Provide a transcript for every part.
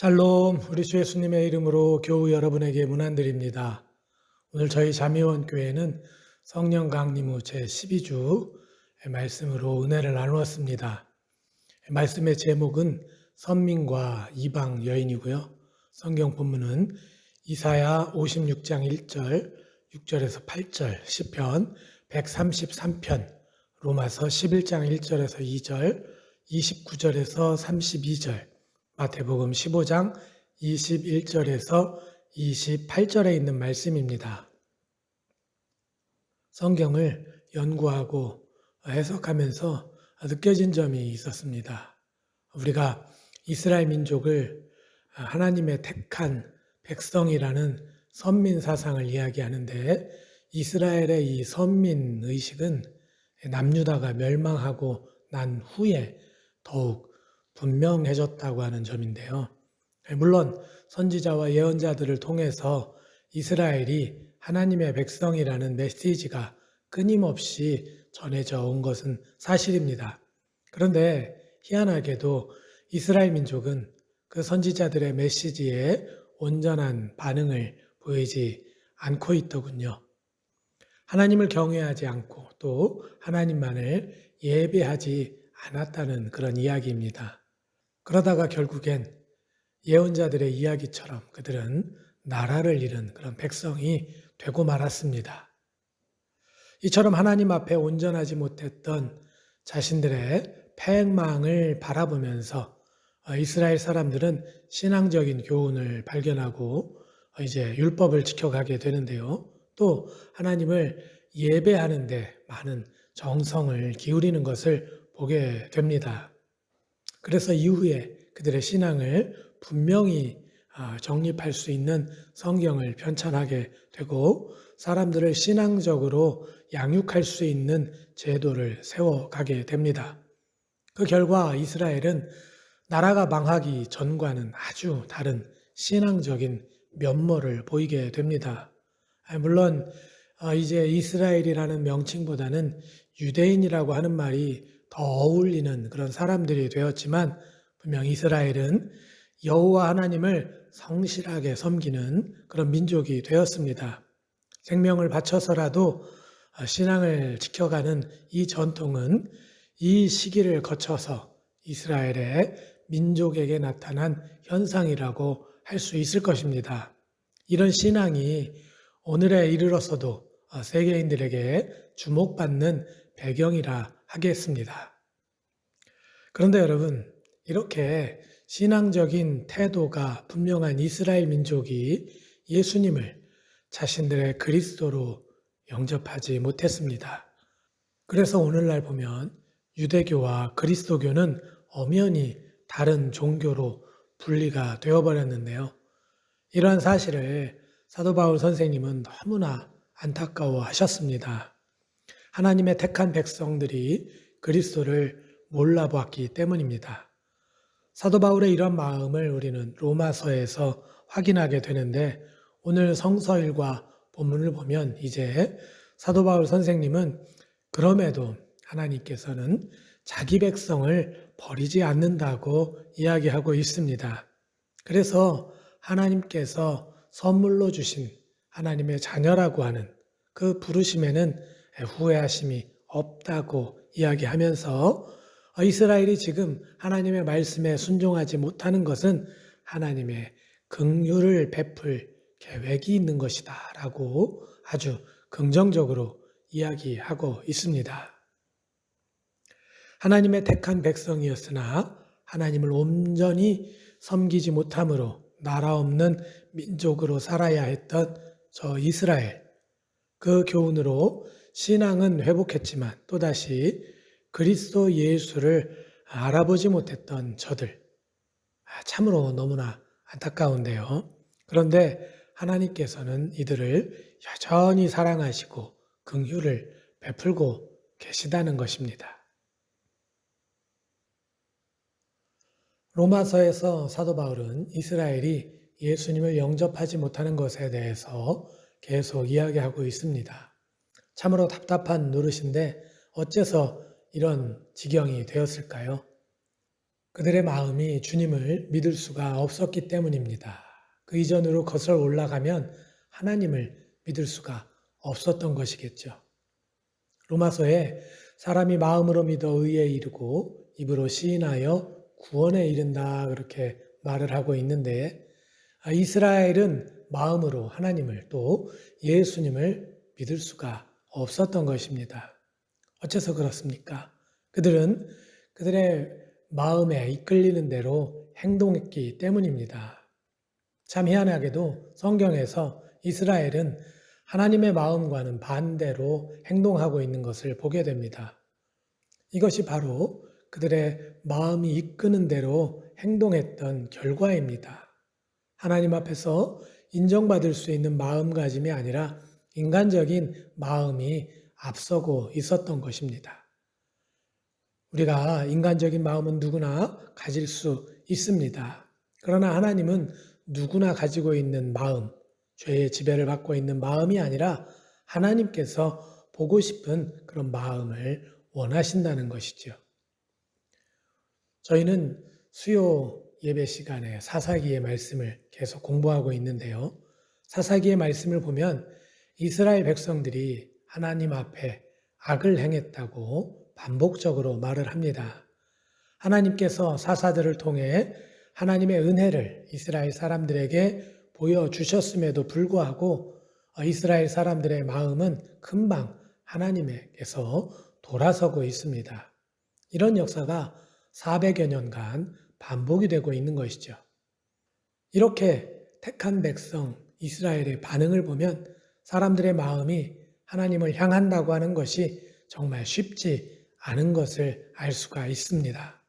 샬롬, 우리 주 예수님의 이름으로 교우 여러분에게 문안드립니다. 오늘 저희 자미원 교회는 성령 강림 후 제12주 말씀으로 은혜를 나누었습니다. 말씀의 제목은 선민과 이방 여인이고요. 성경 본문은 이사야 56장 1절, 6절에서 8절, 10편 133편, 로마서 11장 1절에서 2절, 29절에서 32절, 마태복음 15장 21절에서 28절에 있는 말씀입니다. 성경을 연구하고 해석하면서 느껴진 점이 있었습니다. 우리가 이스라엘 민족을 하나님의 택한 백성이라는 선민 사상을 이야기하는데 이스라엘의 이 선민 의식은 남유다가 멸망하고 난 후에 더욱 분명해졌다고 하는 점인데요. 물론 선지자와 예언자들을 통해서 이스라엘이 하나님의 백성이라는 메시지가 끊임없이 전해져 온 것은 사실입니다. 그런데 희한하게도 이스라엘 민족은 그 선지자들의 메시지에 온전한 반응을 보이지 않고 있더군요. 하나님을 경외하지 않고 또 하나님만을 예배하지 않았다는 그런 이야기입니다. 그러다가 결국엔 예언자들의 이야기처럼 그들은 나라를 잃은 그런 백성이 되고 말았습니다. 이처럼 하나님 앞에 온전하지 못했던 자신들의 패망을 바라보면서 이스라엘 사람들은 신앙적인 교훈을 발견하고 이제 율법을 지켜가게 되는데요. 또 하나님을 예배하는데 많은 정성을 기울이는 것을 보게 됩니다. 그래서 이후에 그들의 신앙을 분명히 아, 정립할 수 있는 성경을 편찬하게 되고 사람들을 신앙적으로 양육할 수 있는 제도를 세워가게 됩니다. 그 결과 이스라엘은 나라가 망하기 전과는 아주 다른 신앙적인 면모를 보이게 됩니다. 아, 물론 어, 이제 이스라엘이라는 명칭보다는 유대인이라고 하는 말이 더 어울리는 그런 사람들이 되었지만 분명 이스라엘은 여호와 하나님을 성실하게 섬기는 그런 민족이 되었습니다. 생명을 바쳐서라도 신앙을 지켜가는 이 전통은 이 시기를 거쳐서 이스라엘의 민족에게 나타난 현상이라고 할 수 있을 것입니다. 이런 신앙이 오늘에 이르러서도 세계인들에게 주목받는 배경이라 하겠습니다. 그런데 여러분, 이렇게 신앙적인 태도가 분명한 이스라엘 민족이 예수님을 자신들의 그리스도로 영접하지 못했습니다. 그래서 오늘날 보면 유대교와 그리스도교는 엄연히 다른 종교로 분리가 되어버렸는데요. 이러한 사실을 사도 바울 선생님은 너무나 안타까워 하셨습니다. 하나님의 택한 백성들이 그리스도를 몰라보았기 때문입니다. 사도 바울의 이런 마음을 우리는 로마서에서 확인하게 되는데 오늘 성서일과 본문을 보면 이제 사도 바울 선생님은 그럼에도 하나님께서는 자기 백성을 버리지 않는다고 이야기하고 있습니다. 그래서 하나님께서 선물로 주신 하나님의 자녀라고 하는 그 부르심에는 후회하심이 없다고 이야기하면서 이스라엘이 지금 하나님의 말씀에 순종하지 못하는 것은 하나님의 긍휼을 베풀 계획이 있는 것이다라고 아주 긍정적으로 이야기하고 있습니다. 하나님의 택한 백성이었으나 하나님을 온전히 섬기지 못함으로 나라 없는 민족으로 살아야 했던 저 이스라엘 그 교훈으로 신앙은 회복했지만 또다시 그리스도 예수를 알아보지 못했던 저들. 아, 참으로 너무나 안타까운데요. 그런데 하나님께서는 이들을 여전히 사랑하시고 긍휼을 베풀고 계시다는 것입니다. 로마서에서 사도 바울은 이스라엘이 예수님을 영접하지 못하는 것에 대해서 계속 이야기하고 있습니다. 참으로 답답한 노릇인데 어째서 이런 지경이 되었을까요? 그들의 마음이 주님을 믿을 수가 없었기 때문입니다. 그 이전으로 거슬러 올라가면 하나님을 믿을 수가 없었던 것이겠죠. 로마서에 사람이 마음으로 믿어 의에 이르고 입으로 시인하여 구원에 이른다 그렇게 말을 하고 있는데 아, 이스라엘은 마음으로 하나님을 또 예수님을 믿을 수가 없었던 것입니다. 어째서 그렇습니까? 그들은 그들의 마음에 이끌리는 대로 행동했기 때문입니다. 참 희한하게도 성경에서 이스라엘은 하나님의 마음과는 반대로 행동하고 있는 것을 보게 됩니다. 이것이 바로 그들의 마음이 이끄는 대로 행동했던 결과입니다. 하나님 앞에서 인정받을 수 있는 마음가짐이 아니라 인간적인 마음이 앞서고 있었던 것입니다. 우리가 인간적인 마음은 누구나 가질 수 있습니다. 그러나 하나님은 누구나 가지고 있는 마음, 죄의 지배를 받고 있는 마음이 아니라 하나님께서 보고 싶은 그런 마음을 원하신다는 것이죠. 저희는 수요 예배 시간에 사사기의 말씀을 계속 공부하고 있는데요. 사사기의 말씀을 보면 이스라엘 백성들이 하나님 앞에 악을 행했다고 반복적으로 말을 합니다. 하나님께서 사사들을 통해 하나님의 은혜를 이스라엘 사람들에게 보여주셨음에도 불구하고 이스라엘 사람들의 마음은 금방 하나님에게서 돌아서고 있습니다. 이런 역사가 400여 년간 반복이 되고 있는 것이죠. 이렇게 택한 백성 이스라엘의 반응을 보면 사람들의 마음이 하나님을 향한다고 하는 것이 정말 쉽지 않은 것을 알 수가 있습니다.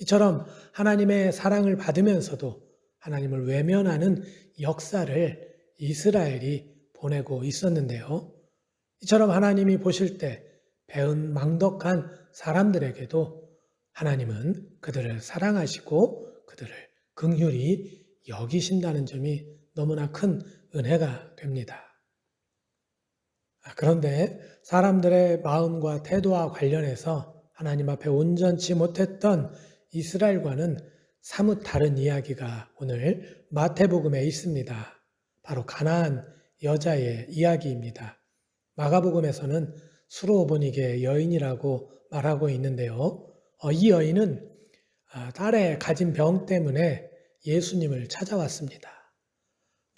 이처럼 하나님의 사랑을 받으면서도 하나님을 외면하는 역사를 이스라엘이 보내고 있었는데요. 이처럼 하나님이 보실 때 배은 망덕한 사람들에게도 하나님은 그들을 사랑하시고 그들을 긍휼히 여기신다는 점이 너무나 큰 은혜가 됩니다. 아, 그런데 사람들의 마음과 태도와 관련해서 하나님 앞에 온전치 못했던 이스라엘과는 사뭇 다른 이야기가 오늘 마태복음에 있습니다. 바로 가나안 여자의 이야기입니다. 마가복음에서는 수로보니게 여인이라고 말하고 있는데요. 어, 이 여인은 아, 딸의 가진 병 때문에 예수님을 찾아왔습니다.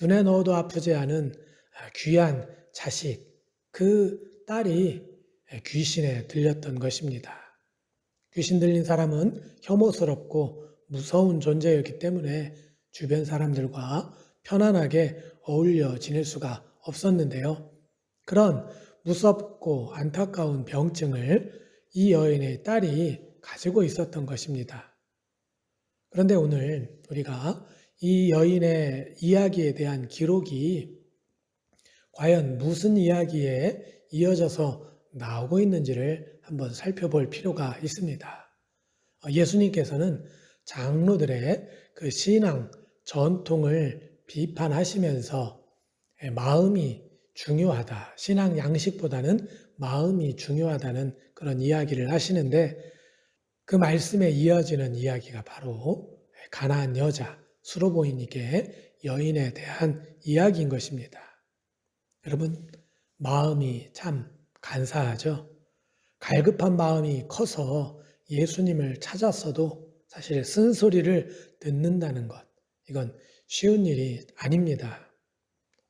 눈에 넣어도 아프지 않은 아, 귀한 자식, 그 딸이 귀신에 들렸던 것입니다. 귀신 들린 사람은 혐오스럽고 무서운 존재였기 때문에 주변 사람들과 편안하게 어울려 지낼 수가 없었는데요. 그런 무섭고 안타까운 병증을 이 여인의 딸이 가지고 있었던 것입니다. 그런데 오늘 우리가 이 여인의 이야기에 대한 기록이 과연 무슨 이야기에 이어져서 나오고 있는지를 한번 살펴볼 필요가 있습니다. 예수님께서는 장로들의 그 신앙 전통을 비판하시면서 마음이 중요하다. 신앙 양식보다는 마음이 중요하다는 그런 이야기를 하시는데 그 말씀에 이어지는 이야기가 바로 가나안 여자 수로보이니게 여인에 대한 이야기인 것입니다. 여러분 마음이 참 간사하죠. 갈급한 마음이 커서 예수님을 찾았어도 사실 쓴소리를 듣는다는 것, 이건 쉬운 일이 아닙니다.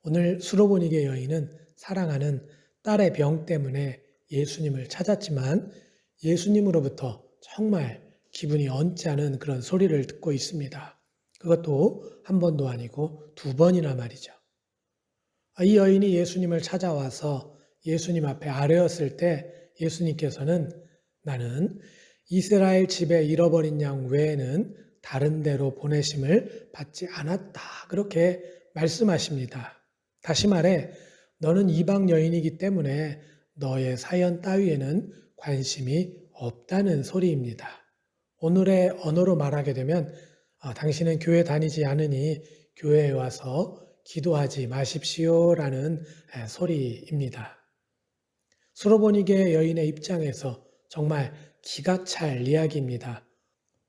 오늘 수로보니게 여인은 사랑하는 딸의 병 때문에 예수님을 찾았지만 예수님으로부터 정말 기분이 언짢지 않은 그런 소리를 듣고 있습니다. 그것도 한 번도 아니고 두 번이나 말이죠. 이 여인이 예수님을 찾아와서 예수님 앞에 아뢰었을 때 예수님께서는 나는 이스라엘 집에 잃어버린 양 외에는 다른 데로 보내심을 받지 않았다. 그렇게 말씀하십니다. 다시 말해, 너는 이방 여인이기 때문에 너의 사연 따위에는 관심이 없다는 소리입니다. 오늘의 언어로 말하게 되면 아, 당신은 교회 다니지 않으니 교회에 와서 기도하지 마십시오라는 소리입니다. 수로보니게 여인의 입장에서 정말 기가 찰 이야기입니다.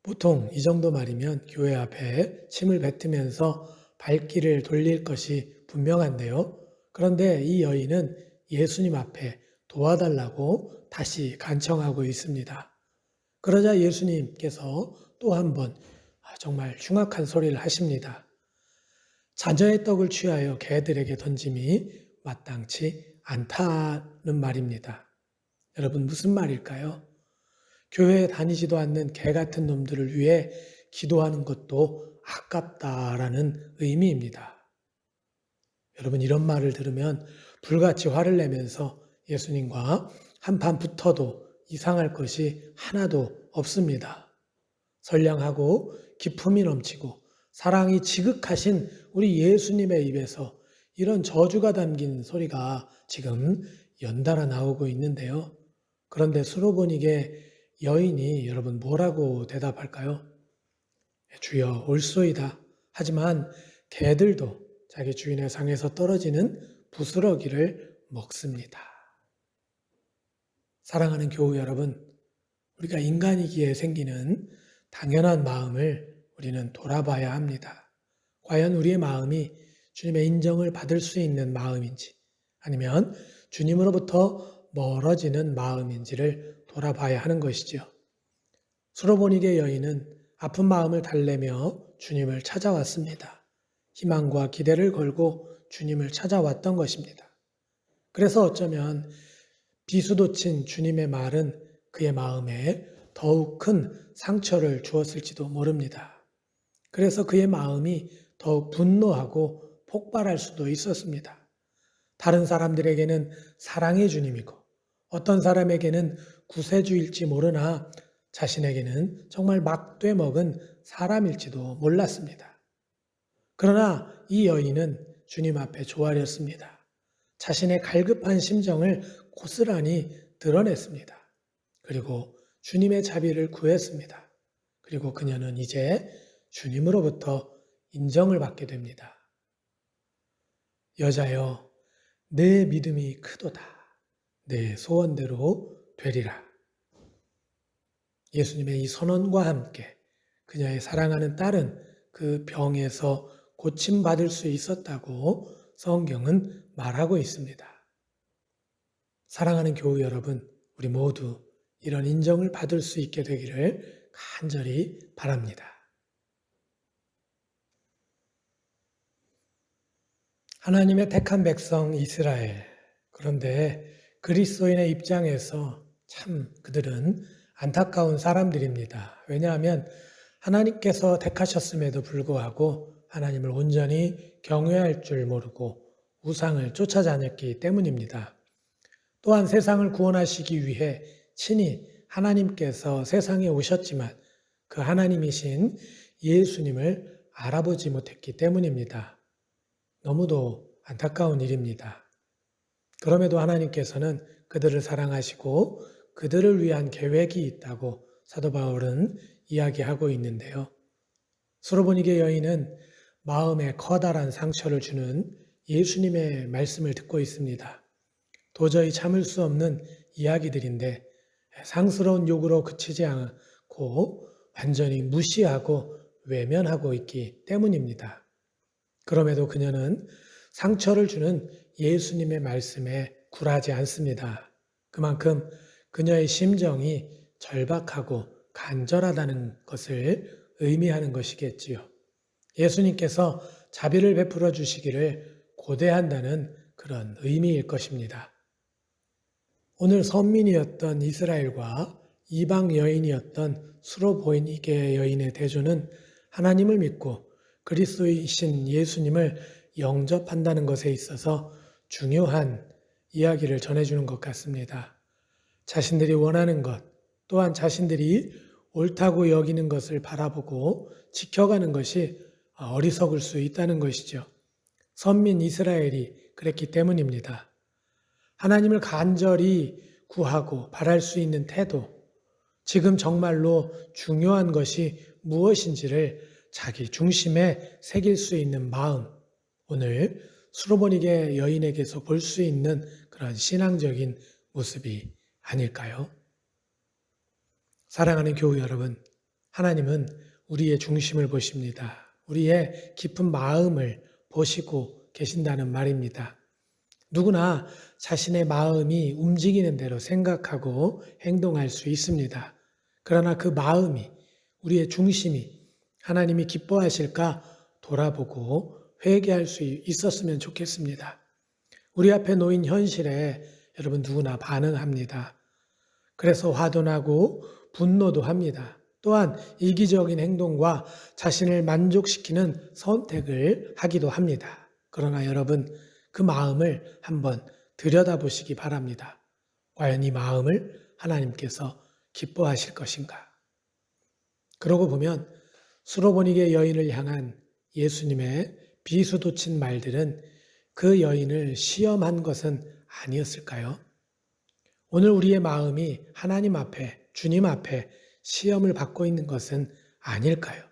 보통 이 정도 말이면 교회 앞에 침을 뱉으면서 발길을 돌릴 것이 분명한데요. 그런데 이 여인은 예수님 앞에 도와달라고 다시 간청하고 있습니다. 그러자 예수님께서 또 한 번 정말 흉악한 소리를 하십니다. 자녀의 떡을 취하여 개들에게 던짐이 마땅치 않다는 말입니다. 여러분 무슨 말일까요? 교회에 다니지도 않는 개 같은 놈들을 위해 기도하는 것도 아깝다라는 의미입니다. 여러분 이런 말을 들으면 불같이 화를 내면서 예수님과 한판 붙어도 이상할 것이 하나도 없습니다. 선량하고 기품이 넘치고 사랑이 지극하신 우리 예수님의 입에서 이런 저주가 담긴 소리가 지금 연달아 나오고 있는데요. 그런데 수로보니게 여인이 여러분 뭐라고 대답할까요? 주여 올소이다. 하지만 개들도 자기 주인의 상에서 떨어지는 부스러기를 먹습니다. 사랑하는 교우 여러분, 우리가 인간이기에 생기는 당연한 마음을 우리는 돌아봐야 합니다. 과연 우리의 마음이 주님의 인정을 받을 수 있는 마음인지 아니면 주님으로부터 멀어지는 마음인지를 돌아봐야 하는 것이지요. 수로보니게 여인은 아픈 마음을 달래며 주님을 찾아왔습니다. 희망과 기대를 걸고 주님을 찾아왔던 것입니다. 그래서 어쩌면 비수도친 주님의 말은 그의 마음에 더욱 큰 상처를 주었을지도 모릅니다. 그래서 그의 마음이 더욱 분노하고 폭발할 수도 있었습니다. 다른 사람들에게는 사랑의 주님이고 어떤 사람에게는 구세주일지 모르나 자신에게는 정말 막돼 먹은 사람일지도 몰랐습니다. 그러나 이 여인은 주님 앞에 조아렸습니다. 자신의 갈급한 심정을 고스란히 드러냈습니다. 그리고 주님의 자비를 구했습니다. 그리고 그녀는 이제 주님으로부터 인정을 받게 됩니다. 여자여, 내 믿음이 크도다. 내 소원대로 되리라. 예수님의 이 선언과 함께 그녀의 사랑하는 딸은 그 병에서 고침받을 수 있었다고 성경은 말하고 있습니다. 사랑하는 교우 여러분, 우리 모두 이런 인정을 받을 수 있게 되기를 간절히 바랍니다. 하나님의 택한 백성 이스라엘. 그런데 그리스도인의 입장에서 참 그들은 안타까운 사람들입니다. 왜냐하면 하나님께서 택하셨음에도 불구하고 하나님을 온전히 경외할 줄 모르고 우상을 쫓아다녔기 때문입니다. 또한 세상을 구원하시기 위해 친히 하나님께서 세상에 오셨지만 그 하나님이신 예수님을 알아보지 못했기 때문입니다. 너무도 안타까운 일입니다. 그럼에도 하나님께서는 그들을 사랑하시고 그들을 위한 계획이 있다고 사도 바울은 이야기하고 있는데요. 수로보니게 여인은 마음에 커다란 상처를 주는 예수님의 말씀을 듣고 있습니다. 도저히 참을 수 없는 이야기들인데 상스러운 욕으로 그치지 않고 완전히 무시하고 외면하고 있기 때문입니다. 그럼에도 그녀는 상처를 주는 예수님의 말씀에 굴하지 않습니다. 그만큼 그녀의 심정이 절박하고 간절하다는 것을 의미하는 것이겠지요. 예수님께서 자비를 베풀어 주시기를 고대한다는 그런 의미일 것입니다. 오늘 선민이었던 이스라엘과 이방 여인이었던 수로 보이니게 여인의 대조는 하나님을 믿고 그리스도이신 예수님을 영접한다는 것에 있어서 중요한 이야기를 전해주는 것 같습니다. 자신들이 원하는 것, 또한 자신들이 옳다고 여기는 것을 바라보고 지켜가는 것이 어리석을 수 있다는 것이죠. 선민 이스라엘이 그랬기 때문입니다. 하나님을 간절히 구하고 바랄 수 있는 태도, 지금 정말로 중요한 것이 무엇인지를 자기 중심에 새길 수 있는 마음, 오늘 수로보니게 여인에게서 볼 수 있는 그런 신앙적인 모습이 아닐까요? 사랑하는 교우 여러분, 하나님은 우리의 중심을 보십니다. 우리의 깊은 마음을 보시고 계신다는 말입니다. 누구나 자신의 마음이 움직이는 대로 생각하고 행동할 수 있습니다. 그러나 그 마음이 우리의 중심이 하나님이 기뻐하실까 돌아보고 회개할 수 있었으면 좋겠습니다. 우리 앞에 놓인 현실에 여러분 누구나 반응합니다. 그래서 화도 나고 분노도 합니다. 또한 이기적인 행동과 자신을 만족시키는 선택을 하기도 합니다. 그러나 여러분 그 마음을 한번 들여다보시기 바랍니다. 과연 이 마음을 하나님께서 기뻐하실 것인가? 그러고 보면 수로보니게 여인을 향한 예수님의 비수도친 말들은 그 여인을 시험한 것은 아니었을까요? 오늘 우리의 마음이 하나님 앞에, 주님 앞에 시험을 받고 있는 것은 아닐까요?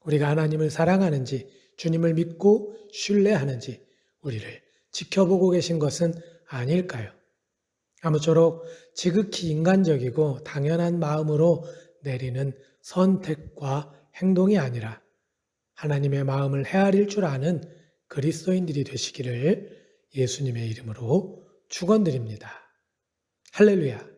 우리가 하나님을 사랑하는지, 주님을 믿고 신뢰하는지, 우리를 지켜보고 계신 것은 아닐까요? 아무쪼록 지극히 인간적이고 당연한 마음으로 내리는 선택과 행동이 아니라 하나님의 마음을 헤아릴 줄 아는 그리스도인들이 되시기를 예수님의 이름으로 축원드립니다. 할렐루야.